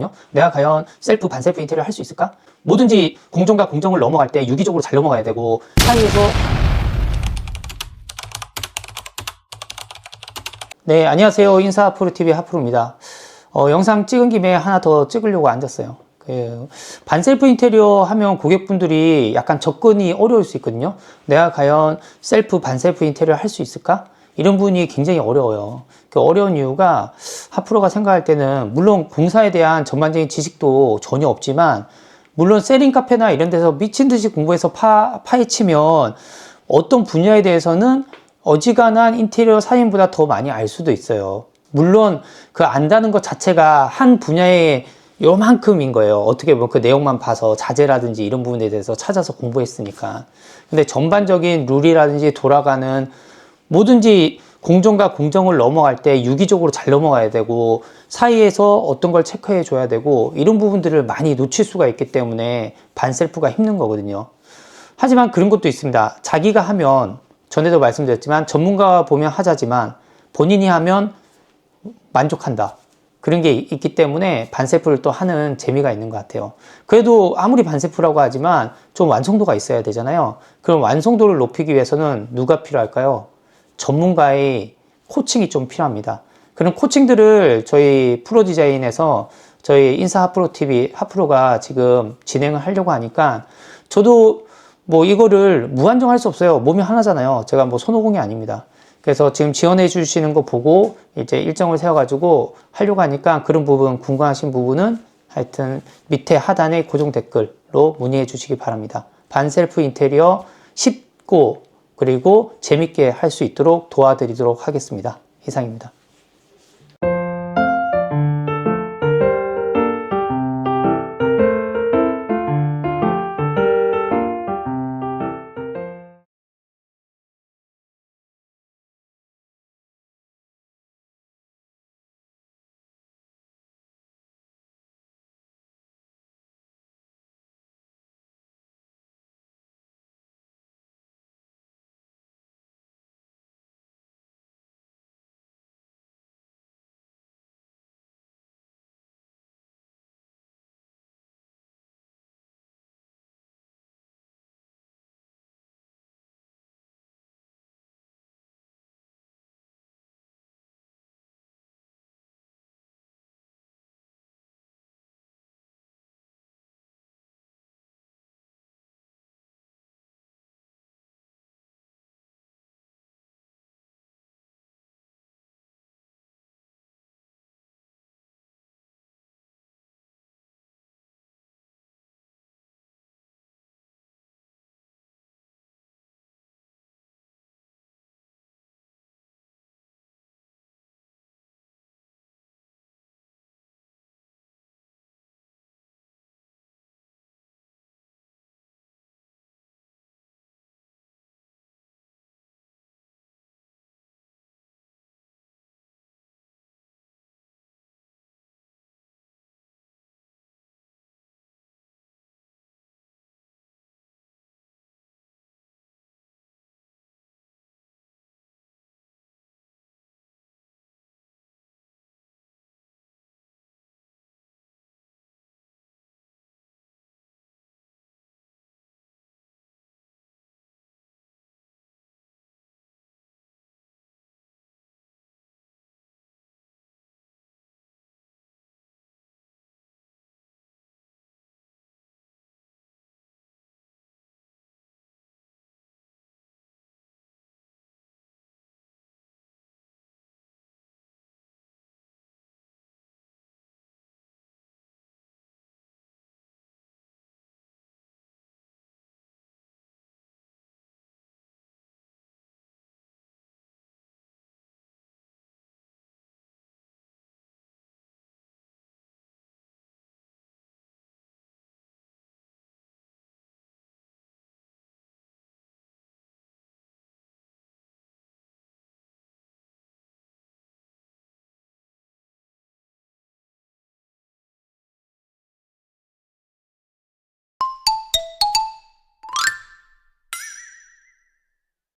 있거든요. 내가 과연 셀프 반셀프 인테리어 할수 있을까? 뭐든지 공정과 공정을 넘어갈 때 유기적으로 잘 넘어가야 되고 사이에서 네, 안녕하세요. 인사 하프로 TV 하프로입니다. 어, 영상 찍은 김에 하나 더 찍으려고 앉았어요. 그 반셀프 인테리어 하면 고객분들이 약간 접근이 어려울 수 있거든요. 내가 과연 셀프 반셀프 인테리어 할 수 있을까? 이런 분이 굉장히 어려워요. 그 어려운 이유가 하프로가 생각할 때는 물론 공사에 대한 전반적인 지식도 전혀 없지만 물론 세링 카페나 이런 데서 미친 듯이 공부해서 파, 파헤치면 어떤 분야에 대해서는 어지간한 인테리어 사인보다 더 많이 알 수도 있어요. 물론 그 안다는 것 자체가 한 분야의 요만큼인 거예요. 어떻게 보면 그 내용만 봐서 자재라든지 이런 부분에 대해서 찾아서 공부했으니까. 근데 전반적인 룰이라든지 돌아가는 뭐든지 공정과 공정을 넘어갈 때 유기적으로 잘 넘어가야 되고 사이에서 어떤 걸 체크해 줘야 되고 이런 부분들을 많이 놓칠 수가 있기 때문에 반셀프가 힘든 거거든요. 하지만 그런 것도 있습니다. 자기가 하면 전에도 말씀드렸지만 전문가가 보면 하자지만 본인이 하면 만족한다. 그런 게 있기 때문에 반세프를 또 하는 재미가 있는 것 같아요. 그래도 아무리 반세프라고 하지만 좀 완성도가 있어야 되잖아요. 그럼 완성도를 높이기 위해서는 누가 필요할까요? 전문가의 코칭이 좀 필요합니다. 그런 코칭들을 저희 프로 디자인에서 저희 인사 하프로 TV 하프로가 지금 진행을 하려고 하니까 저도 뭐 이거를 무한정 할 수 없어요. 몸이 하나잖아요. 제가 뭐 손오공이 아닙니다. 그래서 지금 지원해 주시는 거 보고 이제 일정을 세워가지고 하려고 하니까 그런 부분 궁금하신 부분은 하여튼 밑에 하단에 고정 댓글로 문의해 주시기 바랍니다. 반셀프 인테리어 쉽고 그리고 재밌게 할 수 있도록 도와드리도록 하겠습니다. 이상입니다.